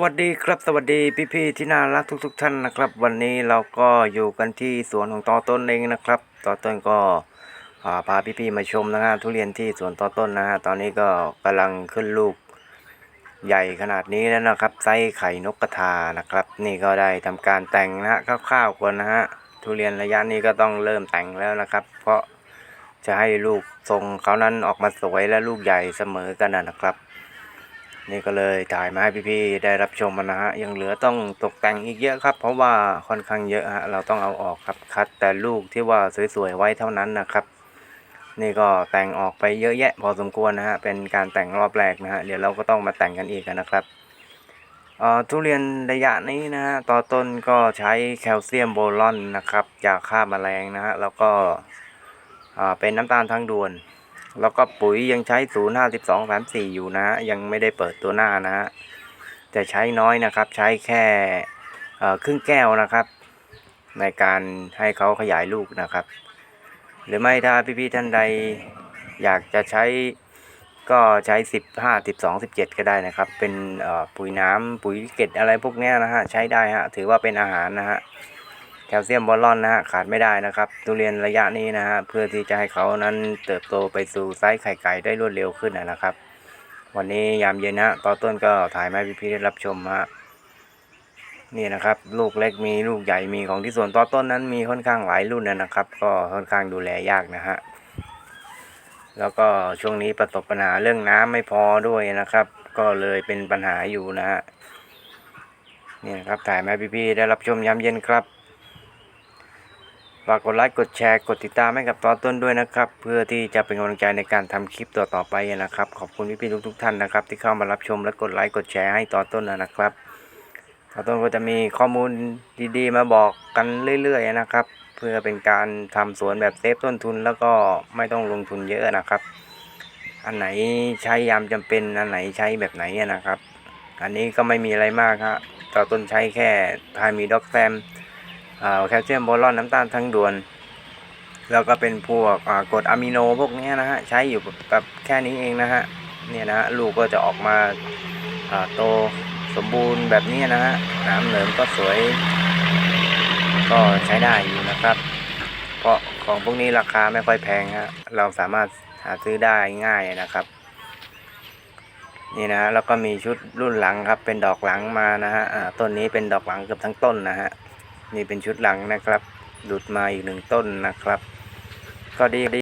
วัสดีครับสวัสดีพี่ๆที่น่ารักทุก ๆ ท่านนะครับ วันนี้เราก็อยู่กันที่สวนของตอต้นเองนะครับตอต้นก็อ่าพาพี่ๆมาชมนะฮะทุเรียนที่สวนตอต้นนะฮะตอนนี้ก็กำลังขึ้นลูกใหญ่ขนาดนี้แล้วนะครับไส์ไข่นกกระทานะครับ นี่ก็ได้ทำการแต่งนะฮะคร่าวๆก่อนนะฮะทุเรียนระยะนี้ก็ต้องเริ่มแต่งแล้วนะครับ เพราะจะให้ลูกทรงเขานั้นออกมาสวยและลูกใหญ่เสมอกันนะครับ นี่ก็เลยถ่ายมาให้พี่ๆได้รับชมมันะฮะยังเหลือต้องตกแต่งอีกเยอะครับ เพราะว่าค่อนข้างเยอะฮะเราต้องเอาออกครับคัดแต่ลูกที่ว่าสวยๆไว้เท่านั้นนะครับ นี่ก็แต่งออกไปเยอะแยะพอสมควรนะฮะเป็นการแต่งรอบแรกนะฮะเดี๋ยวเราก็ต้องมาแต่งกันอีกนะครับอ่อทุเรียนระยะนี้นะฮะต่อต้นก็ใช้แคลเซียมโบรอนนะครับจากฆ่ามแมลงนะฮะแล้วก็อ่าเป็นน้ำตาลทางด่วน แล้วก็ปุ๋ยยังใช้0 5 2 3 4อยู่นะ ยังไม่ได้เปิดตัวหน้านะฮะแต่ใช้น้อยนะครับ ใช้แค่ครึ่งแก้วนะครับ ในการให้เขาขยายลูกนะครับ หรือไม่ถ้าพี่ๆท่านใดอยากจะใช้ก็ใช้15 12 17ก็ได้นะครับ เป็นปุ๋ยน้ำปุ๋ยเกล็ดอะไรพวกนี้นะฮะใช้ได้ฮะถือว่าเป็นอาหารนะฮะ คลเซียมบอลอนนะฮะขาดไม่ได้นะครับ ทุเรียนระยะนี้นะฮะเพื่อที่จะให้เขานั้นเติบโตไปสู่ไซส์ไข่ไก่ได้รวดเร็วขึ้นนะนะครับ วันนี้ยามเย็นนะฮะตอนต้นก็ถ่ายมาให้พี่ได้รับชมฮะนี่นะครับ ลูกเล็กมีลูกใหญ่มีของที่สวนต่อต้นนั้นมีค่อนข้างหลายรุ่นนะครับ ก็ค่อนข้างดูแลยากนะฮะแล้วก็ช่วงนี้ประสบปัญหาเรื่องน้ำไม่พอด้วยนะครับ ก็เลยเป็นปัญหาอยู่นะฮะนี่นะครับถ่ายมาให้พี่ๆได้รับชมยามเย็นครับ ฝากกดไลค์กดแชร์กดติดตามให้กับต่อต้นด้วยนะครับ เพื่อที่จะเป็นกำลังใจในการทำคลิปต่อต่อๆไปนะครับ ขอบคุณพี่ๆทุกๆท่านนะครับ ที่เข้ามารับชมและกดไลค์กดแชร์ให้ต่อต้นนะครับต่อต้นก็จะมีข้อมูลดีๆ มาบอกกันเรื่อยๆนะครับ เพื่อเป็นการทำสวนแบบเซฟต้นทุน แล้วก็ไม่ต้องลงทุนเยอะนะครับ อันไหนใช้ยามจำเป็นอันไหนใช้แบบไหนนะครับ อันนี้ก็ไม่มีอะไรมากครับต่อต้นใช้แค่พามีด็อกแฟม แคลเซียมโบรอนน้ำตาลทั้งด่วน แล้วก็เป็นพวกกรดอะมิโนพวกนี้นะฮะ ใช้อยู่แบบแค่นี้เองนะฮะ เนี่ยนะฮะลูกก็จะออกมาโตสมบูรณ์แบบนี้นะฮะน้ำเหลิมก็สวย ก็ใช้ได้อยู่นะครับ เพราะของพวกนี้ราคาไม่ค่อยแพงฮะเราสามารถหาซื้อได้ง่ายนะครับ นี่นะฮะแล้วก็มีชุดรุ่นหลังครับ เป็นดอกหลังมานะฮะต้นนี้เป็นดอกหลังเกือบทั้งต้นนะฮะ นี่เป็นชุดหลังนะครับ หลุดมาอีกหนึ่งต้นนะครับ ก็ดีดี